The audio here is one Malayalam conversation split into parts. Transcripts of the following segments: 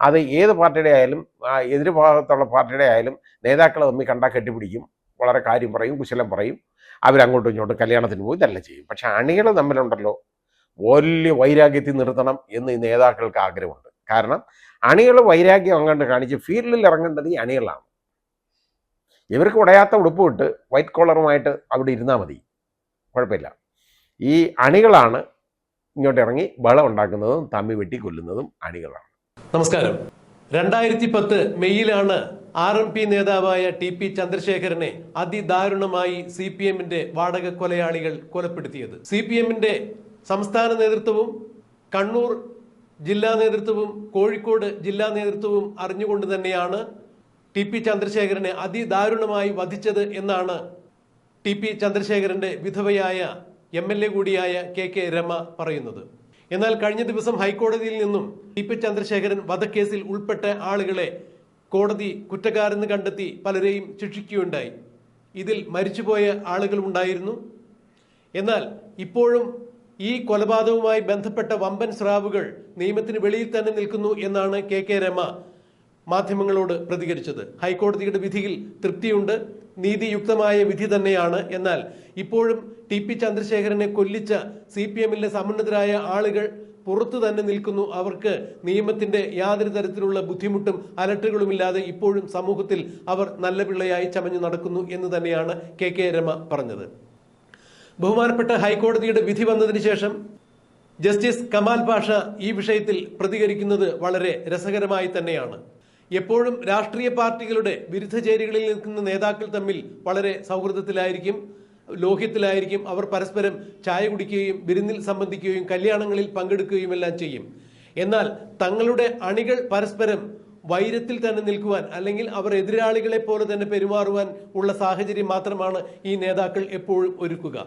അത് ഏത് പാർട്ടിയുടെ ആയാലും എതിര് ഭാഗത്തുള്ള പാർട്ടിയുടെ ആയാലും നേതാക്കൾ തമ്മിൽ കണ്ടാൽ കെട്ടിപ്പിടിക്കും. വളരെ കാര്യം പറയും കുശലം പറയും. അവരങ്ങോട്ടും ഇങ്ങോട്ടും കല്യാണത്തിന് പോയി ഇതെല്ലാം ചെയ്യും. പക്ഷെ അണികൾ തമ്മിലുണ്ടല്ലോ വലിയ വൈരാഗ്യത്തിൽ നിർത്തണം എന്ന് ഈ നേതാക്കൾക്ക് ആഗ്രഹമുണ്ട്. കാരണം അണികൾ വൈരാഗ്യം അങ്ങോട്ട് കാണിച്ച് ഫീൽഡിൽ ഇറങ്ങേണ്ടത് ഈ അണികളാണ്. ഇവർക്ക് ഉടയാത്ത ഉടുപ്പ് ഇട്ട് വൈറ്റ് കോളറുമായിട്ട് അവിടെ ഇരുന്നാൽ മതി. കുഴപ്പമില്ല. ഈ അണികളാണ് ഇങ്ങോട്ട് ഇറങ്ങി ബളം ഉണ്ടാക്കുന്നതും തമ്മി വെട്ടി കൊല്ലുന്നതും അണികളാണ്. നമസ്കാരം. രണ്ടായിരത്തി പത്ത് മെയ്യിലാണ് ആർ എം പി നേതാവായ ടി പി ചന്ദ്രശേഖരനെ അതിദാരുണമായി സി പി എമ്മിന്റെ വാടക കൊലയാളികൾ കൊലപ്പെടുത്തിയത്. സി പി എമ്മിന്റെ സംസ്ഥാന നേതൃത്വവും കണ്ണൂർ ജില്ലാ നേതൃത്വവും കോഴിക്കോട് ജില്ലാ നേതൃത്വവും അറിഞ്ഞുകൊണ്ട് തന്നെയാണ് ടി പി ചന്ദ്രശേഖരനെ അതിദാരുണമായി വധിച്ചത് എന്നാണ് ടി പി ചന്ദ്രശേഖരന്റെ വിധവയായ എം എൽ എ കൂടിയായ കെ കെ രമ പറയുന്നത്. എന്നാൽ കഴിഞ്ഞ ദിവസം ഹൈക്കോടതിയിൽ നിന്നും ടി പി ചന്ദ്രശേഖരൻ വധക്കേസിൽ ഉൾപ്പെട്ട ആളുകളെ കോടതി കുറ്റക്കാരെന്ന് കണ്ടെത്തി പലരെയും ശിക്ഷിക്കുകയുണ്ടായി. ഇതിൽ മരിച്ചുപോയ ആളുകൾ ഉണ്ടായിരുന്നു. എന്നാൽ ഇപ്പോഴും ഈ കൊലപാതകവുമായി ബന്ധപ്പെട്ട വമ്പൻ സ്രാവുകൾ നിയമത്തിന് വെളിയിൽ തന്നെ നിൽക്കുന്നു എന്നാണ് കെ കെ രമ മാധ്യമങ്ങളോട് പ്രതികരിച്ചത്. ഹൈക്കോടതിയുടെ വിധിയിൽ തൃപ്തിയുണ്ട് നീതിയുക്തമായ വിധി തന്നെയാണ്. എന്നാൽ ഇപ്പോഴും ടി പി ചന്ദ്രശേഖരനെ കൊല്ലിച്ച സി പി എമ്മിലെ സമുന്നതരായ ആളുകൾ പുറത്തു തന്നെ നിൽക്കുന്നു. അവർക്ക് നിയമത്തിന്റെ യാതൊരു തരത്തിലുള്ള ബുദ്ധിമുട്ടും അലട്ടുകളുമില്ലാതെ ഇപ്പോഴും സമൂഹത്തിൽ അവർ നല്ല പിള്ളയായി ചമഞ്ഞു നടക്കുന്നു എന്ന് തന്നെയാണ് കെ കെ രമ പറഞ്ഞത്. ബഹുമാനപ്പെട്ട ഹൈക്കോടതിയുടെ വിധി വന്നതിന് ശേഷം ജസ്റ്റിസ് കമാൽ പാഷ ഈ വിഷയത്തിൽ പ്രതികരിക്കുന്നത് വളരെ രസകരമായി തന്നെയാണ്. എപ്പോഴും രാഷ്ട്രീയ പാർട്ടികളുടെ വിരുദ്ധ ചേരികളിൽ നിൽക്കുന്ന നേതാക്കൾ തമ്മിൽ വളരെ സൗഹൃദത്തിലായിരിക്കും. ലോഹ്യത്തിലായിരിക്കും അവർ പരസ്പരം ചായ കുടിക്കുകയും വിരുന്നിൽ സംബന്ധിക്കുകയും കല്യാണങ്ങളിൽ പങ്കെടുക്കുകയും എല്ലാം ചെയ്യും. എന്നാൽ തങ്ങളുടെ അണികൾ പരസ്പരം വൈരത്തിൽ തന്നെ നിൽക്കുവാൻ അല്ലെങ്കിൽ അവർ എതിരാളികളെ പോലെ തന്നെ പെരുമാറുവാൻ ഉള്ള സാഹചര്യം മാത്രമാണ് ഈ നേതാക്കൾ എപ്പോഴും ഒരുക്കുക.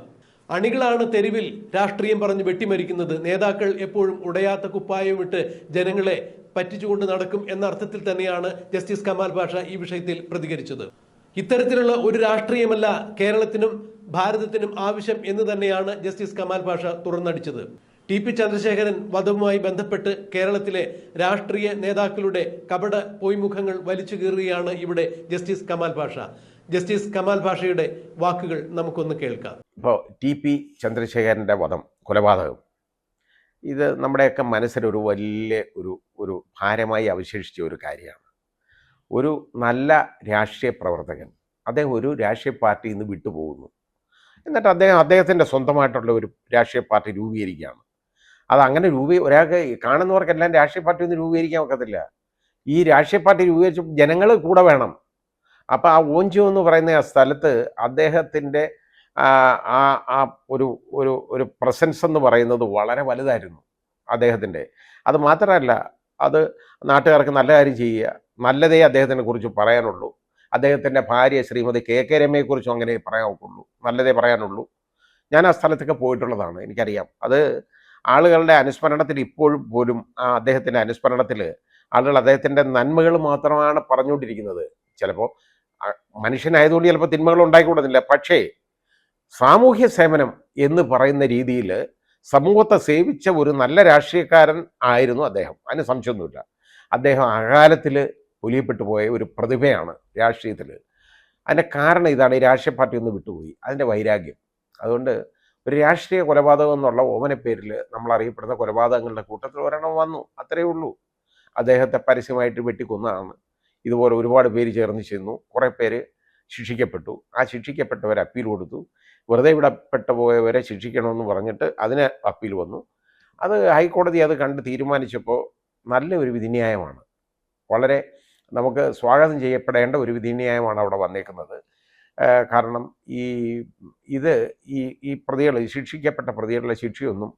അണികളാണ് തെരുവിൽ രാഷ്ട്രീയം പറഞ്ഞ് വെട്ടിമരിക്കുന്നത്. നേതാക്കൾ എപ്പോഴും ഉടയാത്ത കുപ്പായം ഇട്ട് ജനങ്ങളെ പറ്റിച്ചുകൊണ്ട് നടക്കും എന്ന അർത്ഥത്തിൽ തന്നെയാണ് ജസ്റ്റിസ് കമാൽ ഭാഷ ഈ വിഷയത്തിൽ പ്രതികരിച്ചത്. ഇത്തരത്തിലുള്ള ഒരു രാഷ്ട്രീയമല്ല കേരളത്തിനും ഭാരതത്തിനും ആവശ്യം എന്ന് തന്നെയാണ് ജസ്റ്റിസ് കമാൽ പാഷ തുറന്നടിച്ചത്. ടി പി ചന്ദ്രശേഖരൻ വധവുമായി ബന്ധപ്പെട്ട് കേരളത്തിലെ രാഷ്ട്രീയ നേതാക്കളുടെ കപട പൊയ്മുഖങ്ങൾ വലിച്ചു കീറുകയാണ് ഇവിടെ ജസ്റ്റിസ് കമാൽ പാഷ. ജസ്റ്റിസ് കമാൽ പാഷയുടെ വാക്കുകൾ നമുക്കൊന്ന് കേൾക്കാം. ഇപ്പോൾ ടി പി ചന്ദ്രശേഖരന്റെ വധം കൊലപാതകം. ഇത് നമ്മുടെയൊക്കെ മനസ്സിലൊരു വലിയ ഒരു ഒരു ഭാരമായി അവശേഷിച്ച ഒരു കാര്യമാണ്. ഒരു നല്ല രാഷ്ട്രീയ പ്രവർത്തകൻ അദ്ദേഹം ഒരു രാഷ്ട്രീയ പാർട്ടിയിൽ നിന്ന് വിട്ടുപോകുന്നു. എന്നിട്ട് അദ്ദേഹം അദ്ദേഹത്തിന്റെ സ്വന്തമായിട്ടുള്ള ഒരു രാഷ്ട്രീയ പാർട്ടി രൂപീകരിക്കുകയാണ്. അത് അങ്ങനെ രൂപീ ഒരാൾക്ക് കാണുന്നവർക്ക് എല്ലാം രാഷ്ട്രീയ പാർട്ടി ഒന്നും രൂപീകരിക്കാൻ ഒക്കത്തില്ല. ഈ രാഷ്ട്രീയ പാർട്ടി രൂപീകരിച്ച ജനങ്ങൾ കൂടെ വേണം. അപ്പോൾ ആ ഓഞ്ചു എന്ന് പറയുന്ന ആ സ്ഥലത്ത് അദ്ദേഹത്തിന്റെ ആ ആ- ഒരു ഒരു ഒരു പ്രസൻസ് എന്ന് പറയുന്നത് വളരെ വലുതായിരുന്നു അദ്ദേഹത്തിന്റെ. അത് മാത്രമല്ല അത് നാട്ടുകാർക്ക് നല്ല കാര്യം ചെയ്യുക. നല്ലതേ അദ്ദേഹത്തിനെ കുറിച്ച് പറയാനുള്ളൂ. അദ്ദേഹത്തിന്റെ ഭാര്യ ശ്രീമതി കെ കെ രമയെക്കുറിച്ചും അങ്ങനെ പറയാനുള്ളൂ നല്ലതേ പറയാനുള്ളൂ. ഞാൻ ആ സ്ഥലത്തൊക്കെ പോയിട്ടുള്ളതാണ് എനിക്കറിയാം. അത് ആളുകളുടെ അനുസ്മരണത്തിൽ ഇപ്പോഴും പോലും ആ അദ്ദേഹത്തിന്റെ അനുസ്മരണത്തിൽ ആളുകൾ അദ്ദേഹത്തിന്റെ നന്മകൾ മാത്രമാണ് പറഞ്ഞുകൊണ്ടിരിക്കുന്നത്. ചിലപ്പോൾ മനുഷ്യനായതുകൊണ്ട് ചിലപ്പോൾ തിന്മകൾ ഉണ്ടായിക്കൂടുന്നില്ല. പക്ഷേ സാമൂഹ്യ സേവനം എന്ന് പറയുന്ന രീതിയിൽ സമൂഹത്തെ സേവിച്ച ഒരു നല്ല രാഷ്ട്രീയക്കാരൻ ആയിരുന്നു അദ്ദേഹം. അതിന് സംശയമൊന്നുമില്ല. അദ്ദേഹം അകാലത്തിൽ ഒലിയപ്പെട്ടു പോയ ഒരു പ്രതിഭയാണ് രാഷ്ട്രീയത്തിൽ. അതിന്റെ കാരണം ഇതാണ് ഈ രാഷ്ട്രീയ പാർട്ടി ഒന്ന് വിട്ടുപോയി. അതിന്റെ വൈരാഗ്യം. അതുകൊണ്ട് ഒരു രാഷ്ട്രീയ കൊലപാതകം എന്നുള്ള ഓമന പേരിൽ നമ്മൾ അറിയപ്പെടുന്ന കൊലപാതകങ്ങളുടെ കൂട്ടത്തിൽ ഒരെണ്ണം വന്നു. അത്രയേ ഉള്ളൂ. അദ്ദേഹത്തെ പരസ്യമായിട്ട് വെട്ടിക്കൊന്നതാണ്. ഇതുപോലെ ഒരുപാട് പേര് ചേർന്ന് ചെന്നു. കുറേ പേര് ശിക്ഷിക്കപ്പെട്ടു. ആ ശിക്ഷിക്കപ്പെട്ടവർ അപ്പീൽ കൊടുത്തു. വെറുതെ വിടപ്പെട്ടു പോയവരെ ശിക്ഷിക്കണമെന്ന് പറഞ്ഞിട്ട് അതിന് അപ്പീൽ വന്നു. അത് ഹൈക്കോടതി അത് കണ്ട് തീരുമാനിച്ചപ്പോൾ നല്ലൊരു വിധിന്യായമാണ്. വളരെ നമുക്ക് സ്വാഗതം ചെയ്യപ്പെടേണ്ട ഒരു വിധിന്യായമാണ് അവിടെ വന്നേക്കുന്നത്. കാരണം ഈ ഇത് ഈ ഈ പ്രതികൾ ശിക്ഷിക്കപ്പെട്ട പ്രതികളുടെ ശിക്ഷയൊന്നും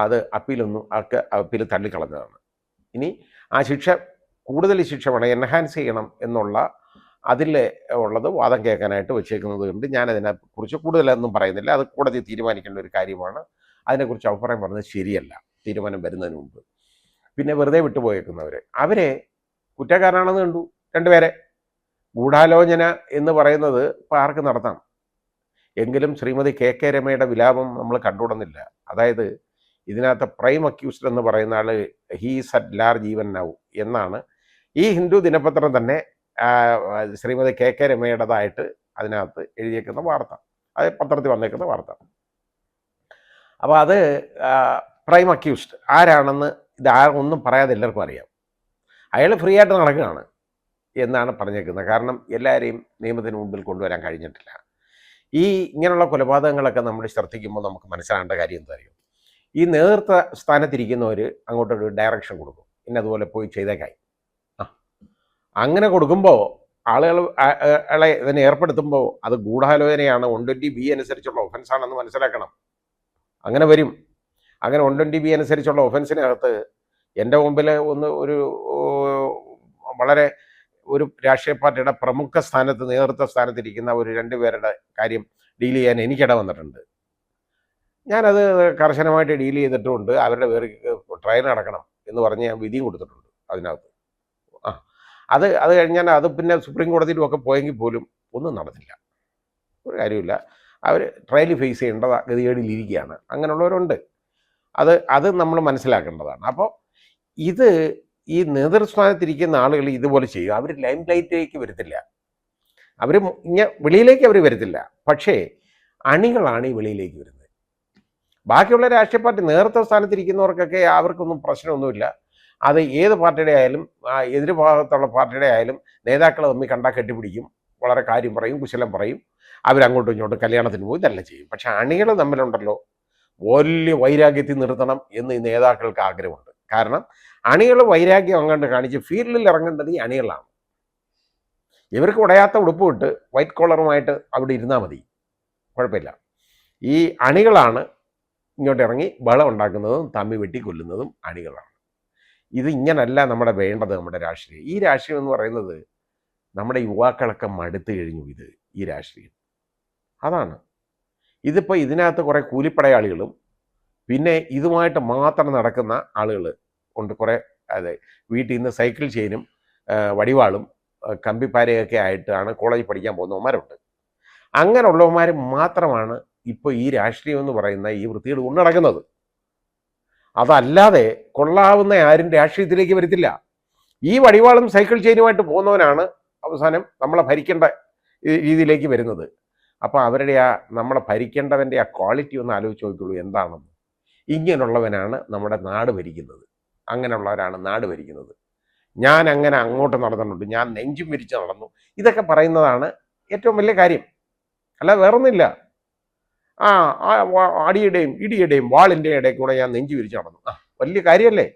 അത് അപ്പീലൊന്നും അവർക്ക് അപ്പീൽ തള്ളിക്കളഞ്ഞതാണ്. ഇനി ആ ശിക്ഷ കൂടുതൽ ശിക്ഷ വേണം എൻഹാൻസ് ചെയ്യണം എന്നുള്ള അതിൽ ഉള്ളത് വാദം കേൾക്കാനായിട്ട് വെച്ചേക്കുന്നത് കൊണ്ട് ഞാനതിനെ കുറിച്ച് കൂടുതലൊന്നും പറയുന്നില്ല. അത് കോടതി തീരുമാനിക്കേണ്ട ഒരു കാര്യമാണ്. അതിനെക്കുറിച്ച് അഭിപ്രായം പറഞ്ഞത് ശരിയല്ല. തീരുമാനം വരുന്നതിന് മുമ്പ്. പിന്നെ വെറുതെ വിട്ടുപോയേക്കുന്നവർ അവരെ കുറ്റക്കാരാണെന്ന് കണ്ടു രണ്ടുപേരെ. ഗൂഢാലോചന എന്ന് പറയുന്നത് ഇപ്പോൾ ആർക്ക് നടത്താം? എങ്കിലും ശ്രീമതി കെ കെ രമയുടെ വിലാപം നമ്മൾ കണ്ടുവിടുന്നില്ല അതായത് ഇതിനകത്ത് പ്രൈം അക്യൂസ്ഡ് എന്ന് പറയുന്ന ആൾ he's at large even now എന്നാണ്. ഈ ഹിന്ദു ദിനപത്രം തന്നെ ശ്രീമതി കെ കെ രമയുടേതായിട്ട് അതിനകത്ത് എഴുതിയേക്കുന്ന വാർത്ത. അത് പത്രത്തിൽ വന്നേക്കുന്ന വാർത്ത. അപ്പോൾ അത് പ്രൈം അക്യൂസ്ഡ് ആരാണെന്ന് ഇത് ഒന്നും പറയാതെ എല്ലാവർക്കും അറിയാം. അയാൾ ഫ്രീ ആയിട്ട് നടക്കുകയാണ് എന്നാണ് പറഞ്ഞേക്കുന്നത്. കാരണം എല്ലാവരെയും നിയമത്തിന് മുമ്പിൽ കൊണ്ടുവരാൻ കഴിഞ്ഞിട്ടില്ല. ഈ ഇങ്ങനെയുള്ള കൊലപാതകങ്ങളൊക്കെ നമ്മൾ ശ്രദ്ധിക്കുമ്പോൾ നമുക്ക് മനസ്സിലാകേണ്ട കാര്യം എന്താ അറിയും? ഈ നേതൃത്വ സ്ഥാനത്തിരിക്കുന്നവർ അങ്ങോട്ടൊരു ഡയറക്ഷൻ കൊടുക്കും. ഇന്നതുപോലെ പോയി ചെയ്തേക്കായി. അങ്ങനെ കൊടുക്കുമ്പോൾ ആളുകൾ ആളെ ഇതിനെ ഏർപ്പെടുത്തുമ്പോൾ അത് ഗൂഢാലോചനയാണ്. വൺ ട്വന്റി ബി അനുസരിച്ചുള്ള ഒഫൻസാണെന്ന് മനസ്സിലാക്കണം. അങ്ങനെ വരും. അങ്ങനെ വൺ ട്വന്റി ബി അനുസരിച്ചുള്ള ഒഫൻസിനകത്ത് എന്റെ മുമ്പിൽ ഒന്ന് ഒരു വളരെ ഒരു രാഷ്ട്രീയ പാർട്ടിയുടെ പ്രമുഖ സ്ഥാനത്ത് നേതൃത്വ സ്ഥാനത്തിരിക്കുന്ന ഒരു രണ്ടുപേരുടെ കാര്യം ഡീൽ ചെയ്യാൻ എനിക്കിട വന്നിട്ടുണ്ട് ഞാനത് കർശനമായിട്ട് ഡീൽ ചെയ്തിട്ടുമുണ്ട് അവരുടെ പേർക്ക് ട്രയൽ നടക്കണം എന്ന് പറഞ്ഞ് ഞാൻ വിധിയും കൊടുത്തിട്ടുണ്ട് അതിനകത്ത്. ആ അത് അത് കഴിഞ്ഞാൽ അത് പിന്നെ സുപ്രീം കോടതിയിലും ഒക്കെ പോയെങ്കിൽ പോലും ഒന്നും നടന്നില്ല. ഒരു കാര്യമില്ല അവർ ട്രയൽ ഫേസ് ചെയ്യേണ്ട ഗതികേടിലിരിക്കുകയാണ് അങ്ങനെയുള്ളവരുണ്ട്. അത് അത് നമ്മൾ മനസ്സിലാക്കേണ്ടതാണ്. അപ്പോൾ ഇത് ഈ നേതൃസ്ഥാനത്തിരിക്കുന്ന ആളുകൾ ഇതുപോലെ ചെയ്യും. അവർ ലൈം ലൈറ്റിലേക്ക് വരത്തില്ല. അവർ ഇങ്ങനെ വെളിയിലേക്ക് അവർ വരത്തില്ല. പക്ഷേ അണികളാണ് ഈ വെളിയിലേക്ക് വരുന്നത്. ബാക്കിയുള്ള രാഷ്ട്രീയ പാർട്ടി നേതൃത്വ സ്ഥാനത്തിരിക്കുന്നവർക്കൊക്കെ അവർക്കൊന്നും പ്രശ്നമൊന്നുമില്ല. അത് ഏത് പാർട്ടിയുടെ ആയാലും ആ എതിര് ഭാഗത്തുള്ള പാർട്ടിയുടെ ആയാലും നേതാക്കൾ തമ്മിൽ കണ്ടാൽ കെട്ടിപ്പിടിക്കും. വളരെ കാര്യം പറയും കുശലം പറയും. അവരങ്ങോട്ടും ഇങ്ങോട്ടും കല്യാണത്തിന് പോയി ഇതെല്ലാം ചെയ്യും. പക്ഷെ അണികൾ തമ്മിലുണ്ടല്ലോ. വലിയ വൈരാഗ്യത്തിൽ നിർത്തണം എന്ന് ഈ നേതാക്കൾക്ക് ആഗ്രഹമുണ്ട്. കാരണം അണികൾ വൈരാഗ്യം അങ്ങോട്ട് കാണിച്ച് ഫീൽഡിൽ ഇറങ്ങേണ്ടത് ഈ അണികളാണ്. ഇവർക്ക് ഉടയാത്ത ഉടുപ്പ് ഇട്ട് വൈറ്റ് കോളറുമായിട്ട് അവിടെ ഇരുന്നാൽ മതി. കുഴപ്പമില്ല. ഈ അണികളാണ് ഇങ്ങോട്ട് ഇറങ്ങി ബഹളം ഉണ്ടാക്കുന്നതും തമ്മി വെട്ടി കൊല്ലുന്നതും അണികളാണ്. ഇത് ഇങ്ങനല്ല നമ്മുടെ വേണ്ടത് നമ്മുടെ രാഷ്ട്രീയം. ഈ രാഷ്ട്രീയം എന്ന് പറയുന്നത് നമ്മുടെ യുവാക്കളൊക്കെ മടുത്തു കഴിഞ്ഞു ഇത് ഈ രാഷ്ട്രീയം. അതാണ്. ഇതിപ്പോൾ ഇതിനകത്ത് കുറേ കൂലിപ്പടയാളികളും പിന്നെ ഇതുമായിട്ട് മാത്രം നടക്കുന്ന ആളുകൾ ഉണ്ട്. കുറേ അതെ വീട്ടിൽ നിന്ന് സൈക്കിൾ ചെയിനും വടിവാളും കമ്പിപ്പാരയൊക്കെ ആയിട്ടാണ് കോളേജിൽ പഠിക്കാൻ പോകുന്നവന്മാരുണ്ട്. അങ്ങനെയുള്ളവന്മാർ മാത്രമാണ് ഇപ്പോൾ ഈ രാഷ്ട്രീയം എന്ന് പറയുന്ന ഈ വൃത്തികൾ ഉണ്ടടക്കുന്നത് അതല്ലാതെ കൊള്ളാവുന്ന ആരും രാഷ്ട്രീയത്തിലേക്ക് വരത്തില്ല. ഈ വടിവാളും സൈക്കിൾ ചെയിനുമായിട്ട് പോകുന്നവനാണ് അവസാനം നമ്മളെ ഭരിക്കേണ്ട രീതിയിലേക്ക് വരുന്നത്. അപ്പോൾ അവരുടെ ആ നമ്മളെ ഭരിക്കേണ്ടവന്റെ ആ ക്വാളിറ്റി ഒന്ന് ആലോചിച്ച് നോക്കിയുള്ളൂ എന്താണെന്ന്. ഇങ്ങനെയുള്ളവനാണ് നമ്മുടെ നാട് ഭരിക്കുന്നത്. അങ്ങനെയുള്ളവരാണ് നാട് ഭരിക്കുന്നത്. ഞാൻ അങ്ങനെ അങ്ങോട്ട് നടന്നിട്ടുണ്ട്. ഞാൻ നെഞ്ചും വിരിച്ച് നടന്നു. ഇതൊക്കെ പറയുന്നതാണ് ഏറ്റവും വലിയ കാര്യം. അല്ല വേറൊന്നുമില്ല. ആ അടിയുടെയും ഇടിയുടെയും വാളിന്റെ ഇടയിൽ കൂടെ ഞാൻ നെഞ്ചു വിരിച്ച് നടന്നു. ആ വലിയ കാര്യമല്ലേ?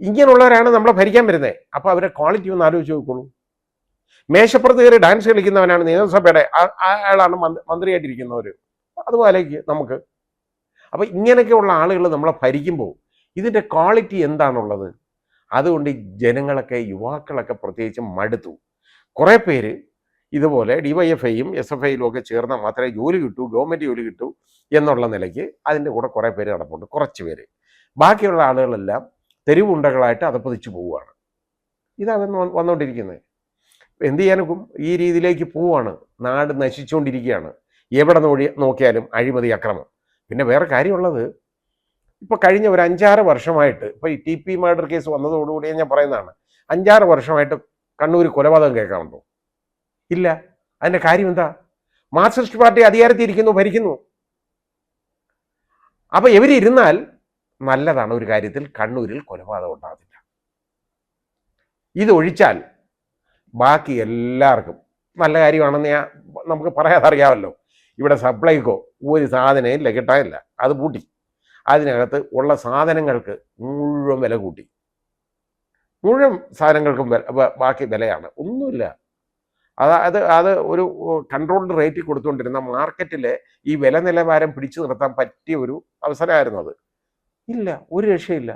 ഇങ്ങനെയുള്ളവരാണ് നമ്മളെ ഭരിക്കാൻ വരുന്നത്. അപ്പോൾ അവരെ ക്വാളിറ്റി ഒന്ന് ആലോചിച്ച് നോക്കുള്ളൂ. മേശപ്പുറത്ത് കയറി ഡാൻസ് കളിക്കുന്നവനാണ് നിയമസഭയുടെ അയാളാണ് മന്ത്രി- മന്ത്രിയായിട്ടിരിക്കുന്നവർ അതുപോലേക്ക് നമുക്ക് അപ്പോൾ ഇങ്ങനെയൊക്കെയുള്ള ആളുകൾ നമ്മളെ ഭരിക്കുമ്പോൾ ഇതിന്റെ ക്വാളിറ്റി എന്താണുള്ളത്? അതുകൊണ്ട് ജനങ്ങളൊക്കെ യുവാക്കളൊക്കെ പ്രത്യേകിച്ച് മടുത്തു. കുറേ പേര് ഇതുപോലെ ഡി വൈ എഫ് ഐയും എസ് എഫ് ഐയിലും ഒക്കെ ചേർന്നാൽ മാത്രമേ ജോലി കിട്ടൂ ഗവൺമെന്റ് ജോലി കിട്ടൂ എന്നുള്ള നിലയ്ക്ക് അതിന്റെ കൂടെ കുറേ പേര് നടപ്പുണ്ട് കുറച്ച് പേര്. ബാക്കിയുള്ള ആളുകളെല്ലാം തെരുവുണ്ടകളായിട്ട് അതപ്പതിച്ച് പോവുകയാണ്. ഇതാണ് വന്ന് വന്നുകൊണ്ടിരിക്കുന്നത് എന്ത് ചെയ്യാനും ഈ രീതിയിലേക്ക് പോവുകയാണ്. നാട് നശിച്ചുകൊണ്ടിരിക്കുകയാണ് എവിടെ നോടി നോക്കിയാലും അഴിമതി അക്രമം. പിന്നെ വേറെ കാര്യമുള്ളത്. ഇപ്പോൾ കഴിഞ്ഞ ഒരു അഞ്ചാറ് വർഷമായിട്ട് ഇപ്പോൾ ഈ ടി പി മർഡർ കേസ് വന്നതോടുകൂടി ഞാൻ പറയുന്നതാണ്. അഞ്ചാറ് വർഷമായിട്ട് കണ്ണൂർ കൊലപാതകം കേൾക്കാറുണ്ടോ ഇല്ല. അതിന്റെ കാര്യം എന്താ? മാർക്സിസ്റ്റ് പാർട്ടി അധികാരത്തിൽ ഇരിക്കുന്നു ഭരിക്കുന്നു. അപ്പോൾ ഇവരിരുന്നാൽ നല്ലതാണ് ഒരു കാര്യത്തിൽ കണ്ണൂരിൽ കൊലപാതകം ഉണ്ടാകത്തില്ല. ഇതൊഴിച്ചാൽ ബാക്കി എല്ലാവർക്കും നല്ല കാര്യമാണെന്ന് ഞാൻ നമുക്ക് പറയാതെ അറിയാമല്ലോ ഇവിടെ സപ്ലൈക്കോ ഒരു സാധനവും ഇല്ല. കിട്ടാനില്ല അത് പൂട്ടി. അതിനകത്ത് ഉള്ള സാധനങ്ങൾക്ക് മുഴുവൻ വില കൂട്ടി. മുഴുവൻ സാധനങ്ങൾക്കും ബാക്കി വിലയാണ്. ഒന്നുമില്ല. അതായത് അത് ഒരു കൺട്രോൾഡ് റേറ്റിൽ കൊടുത്തുകൊണ്ടിരുന്ന മാർക്കറ്റിലെ ഈ വില നിലവാരം പിടിച്ചു നിർത്താൻ പറ്റിയ ഒരു അവസരമായിരുന്നു അത്. ഇല്ല ഒരു രക്ഷയില്ല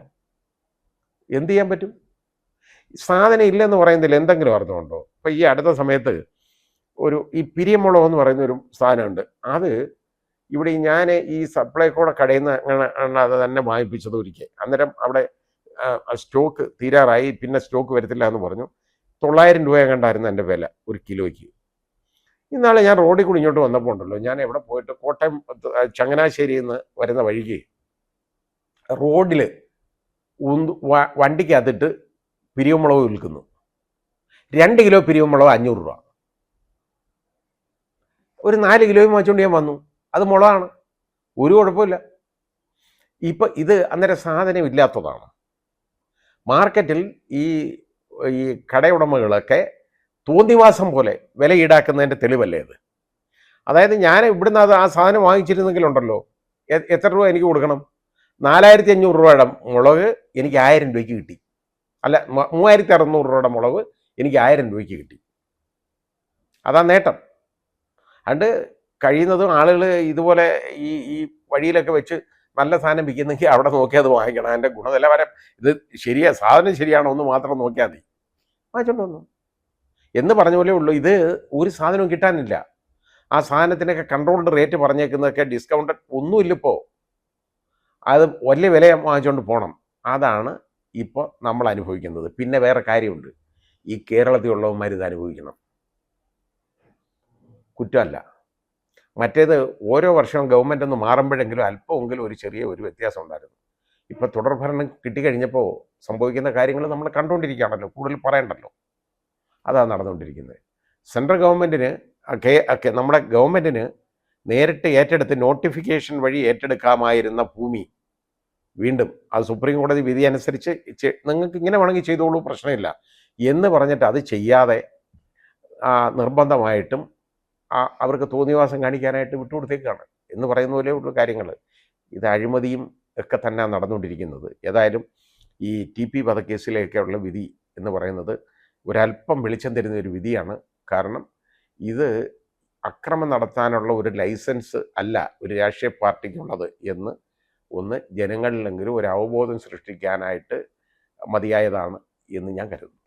എന്ത് ചെയ്യാൻ പറ്റും? സാധനം ഇല്ലെന്ന് പറയുന്നതിൽ എന്തെങ്കിലും അർത്ഥമുണ്ടോ? ഇപ്പം ഈ അടുത്ത സമയത്ത് ഒരു ഈ പിരിയമുളക് എന്ന് പറയുന്ന ഒരു സാധനമുണ്ട്. അത് ഇവിടെ ഞാൻ ഈ സപ്ലൈക്കോടെ കടയിൽ നിന്ന് അങ്ങനെ അത് തന്നെ വാങ്ങിപ്പിച്ചത് ഒരിക്കൽ. അന്നേരം അവിടെ സ്റ്റോക്ക് തീരാറായി. പിന്നെ സ്റ്റോക്ക് വരത്തില്ല എന്ന് പറഞ്ഞു. തൊള്ളായിരം രൂപ കണ്ടായിരുന്നു എന്റെ വില ഒരു കിലോയ്ക്ക്. ഇന്നാളെ ഞാൻ റോഡിൽ കൂടി ഇങ്ങോട്ട് വന്നപ്പോൾ ഉണ്ടല്ലോ. ഞാൻ എവിടെ പോയിട്ട് കോട്ടയം ചങ്ങനാശ്ശേരിയിൽ നിന്ന് വരുന്ന വഴിക്ക് റോഡിൽ വണ്ടിക്കകത്തിട്ട് പിരിവുമുളക് വിൽക്കുന്നു. രണ്ട് കിലോ പിരിവുമുളക് അഞ്ഞൂറ് രൂപ. ഒരു നാല് കിലോയും വാങ്ങിച്ചുകൊണ്ട് ഞാൻ വന്നു. അത് മുളകാണ് ഒരു കുഴപ്പമില്ല. ഇപ്പം ഇത് അന്നേരം സാധനം ഇല്ലാത്തതാണ് മാർക്കറ്റിൽ ഈ ഈ കടയുടമകളൊക്കെ തോന്നിവാസം പോലെ വില ഈടാക്കുന്നതിന്റെ തെളിവല്ലേ ഇത്? അതായത് ഞാൻ ഇവിടുന്ന് അത് ആ സാധനം വാങ്ങിച്ചിരുന്നെങ്കിലുണ്ടല്ലോ. എത്ര രൂപ എനിക്ക് കൊടുക്കണം? നാലായിരത്തി അഞ്ഞൂറ് രൂപയുടെ മുളക് എനിക്ക് ആയിരം രൂപയ്ക്ക് കിട്ടി. അല്ല മൂവായിരത്തി അറുന്നൂറ് രൂപയുടെ മുളക് എനിക്ക് ആയിരം രൂപയ്ക്ക് കിട്ടി. അതാ നേട്ടം. അതുകൊണ്ട് കഴിയുന്നതും ആളുകൾ ഇതുപോലെ ഈ ഈ വഴിയിലൊക്കെ വെച്ച് നല്ല സാധനം വിൽക്കുന്നെങ്കിൽ അവിടെ നോക്കി അത് വാങ്ങിക്കണം. അതിന്റെ ഗുണനിലവാരം ഇത് ശരിയാ സാധനം ശരിയാണോ എന്ന് മാത്രം നോക്കിയാൽ മതി. വാങ്ങിച്ചോണ്ട് വന്നു. എന്ന് പറഞ്ഞ പോലെ ഉള്ളൂ. ഇത് ഒരു സാധനവും കിട്ടാനില്ല. ആ സാധനത്തിനൊക്കെ കൺട്രോൾഡ് റേറ്റ് പറഞ്ഞേക്കുന്നതൊക്കെ ഡിസ്കൗണ്ട് ഒന്നുമില്ലിപ്പോൾ അത് വലിയ വില വാങ്ങിച്ചുകൊണ്ട് പോകണം അതാണ് ഇപ്പോൾ നമ്മൾ അനുഭവിക്കുന്നത്. പിന്നെ വേറെ കാര്യമുണ്ട്. ഈ കേരളത്തിലുള്ളവന്മാർ ഇത് അനുഭവിക്കണം. കുറ്റമല്ല. മറ്റേത് ഓരോ വർഷവും ഗവൺമെന്റ് ഒന്ന് മാറുമ്പോഴെങ്കിലും അല്പമെങ്കിലും ഒരു ചെറിയ ഒരു വ്യത്യാസം ഉണ്ടായിരുന്നു. ഇപ്പോൾ തുടർഭരണം കിട്ടിക്കഴിഞ്ഞപ്പോൾ സംഭവിക്കുന്ന കാര്യങ്ങൾ നമ്മൾ കണ്ടുകൊണ്ടിരിക്കുകയാണല്ലോ കൂടുതൽ പറയണ്ടല്ലോ. അതാണ് നടന്നുകൊണ്ടിരിക്കുന്നത്. സെൻട്രൽ ഗവൺമെന്റിന് കെ നമ്മുടെ ഗവൺമെന്റിന് നേരിട്ട് ഏറ്റെടുത്ത് നോട്ടിഫിക്കേഷൻ വഴി ഏറ്റെടുക്കാമായിരുന്ന ഭൂമി വീണ്ടും അത് സുപ്രീം കോടതി വിധി അനുസരിച്ച് നിങ്ങൾക്ക് ഇങ്ങനെ വേണമെങ്കിൽ ചെയ്തോളൂ പ്രശ്നമില്ല എന്ന് പറഞ്ഞിട്ട് അത് ചെയ്യാതെ നിർബന്ധമായിട്ടും അവർക്ക് തോന്നിവാസം കാണിക്കാനായിട്ട് വിട്ടുകൊടുത്തേക്കാണ് എന്ന് പറയുന്ന പോലെ ഉള്ള കാര്യങ്ങൾ ഇത് അഴിമതിയും ഒക്കെ തന്നെ നടന്നുകൊണ്ടിരിക്കുന്നത്. ഏതായാലും ഈ ടി പി വധക്കേസിലേക്കുള്ള വിധി എന്ന് പറയുന്നത് ഒരല്പം വെളിച്ചം തരുന്ന ഒരു വിധിയാണ്. കാരണം ഇത് അക്രമം നടത്താനുള്ള ഒരു ലൈസൻസ് അല്ല ഒരു രാഷ്ട്രീയ പാർട്ടിക്കുള്ളത് എന്ന് ഒന്ന് ജനങ്ങളിലെങ്കിലും ഒരു അവബോധം സൃഷ്ടിക്കാനായിട്ട് മതിയായതാണ് എന്ന് ഞാൻ കരുതുന്നു.